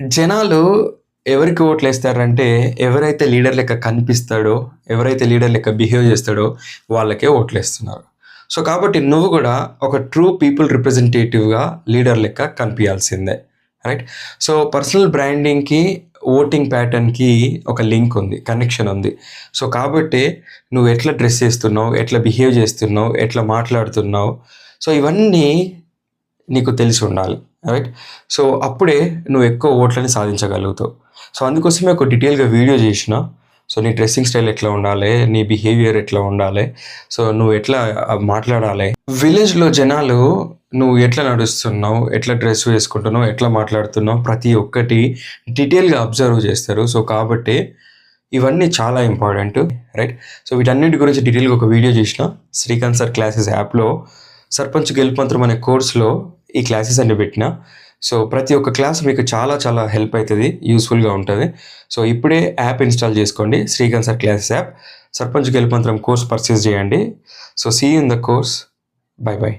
జనాలు ఎవరికి ఓట్లు వేస్తారంటే ఎవరైతే లీడర్ లెక్క కనిపిస్తాడో ఎవరైతే లీడర్ లెక్క బిహేవ్ చేస్తాడో వాళ్ళకే ఓట్లు వేస్తున్నారు సో కాబట్టి నువ్వు కూడా ఒక ట్రూ పీపుల్ రిప్రజెంటేటివ్గా లీడర్ లెక్క కనిపించాల్సిందే రైట్ సో పర్సనల్ బ్రాండింగ్కి ఓటింగ్ ప్యాటర్న్కి ఒక లింక్ ఉంది కనెక్షన్ ఉంది. సో కాబట్టి నువ్వు ఎట్లా డ్రెస్ చేస్తున్నావు ఎట్లా బిహేవ్ చేస్తున్నావు ఎట్లా మాట్లాడుతున్నావు సో ఇవన్నీ నీకు తెలిసి ఉండాలి. రైట్ సో అప్పుడే నువ్వు ఎక్కువ ఓట్లని సాధించగలుగుతావు. సో అందుకోసమే ఒక డీటెయిల్గా వీడియో చేసిన. సో నీ డ్రెస్సింగ్ స్టైల్ ఎట్లా ఉండాలి? నీ బిహేవియర్ ఎట్లా ఉండాలి? సో నువ్వు ఎట్లా మాట్లాడాలి? విలేజ్లో జనాలు నువ్వు ఎట్లా నడుస్తున్నావు? ఎట్లా డ్రెస్ వేసుకుంటున్నావు? ఎట్లా మాట్లాడుతున్నావు? ప్రతి ఒక్కటి డీటెయిల్గా అబ్జర్వ్ చేస్తారు. సో కాబట్టి ఇవన్నీ చాలా ఇంపార్టెంట్ రైట్ సో వీటన్నిటి గురించి డీటెయిల్గా ఒక వీడియో చేసిన. శ్రీకాంత్ సార్ క్లాసెస్ యాప్లో సర్పంచ్ గెలుపంత్రం అనే కోర్స్లో ఈ క్లాసెస్ అన్ని పెట్టిన. సో ప్రతి ఒక్క క్లాస్ మీకు చాలా చాలా హెల్ప్ అవుతుంది యూస్ఫుల్గా ఉంటుంది. సో ఇప్పుడే యాప్ ఇన్స్టాల్ చేసుకోండి Srikanth sir classes app. Sarpanch గెలుపంతరం course purchase చేయండి. So see in the course bye bye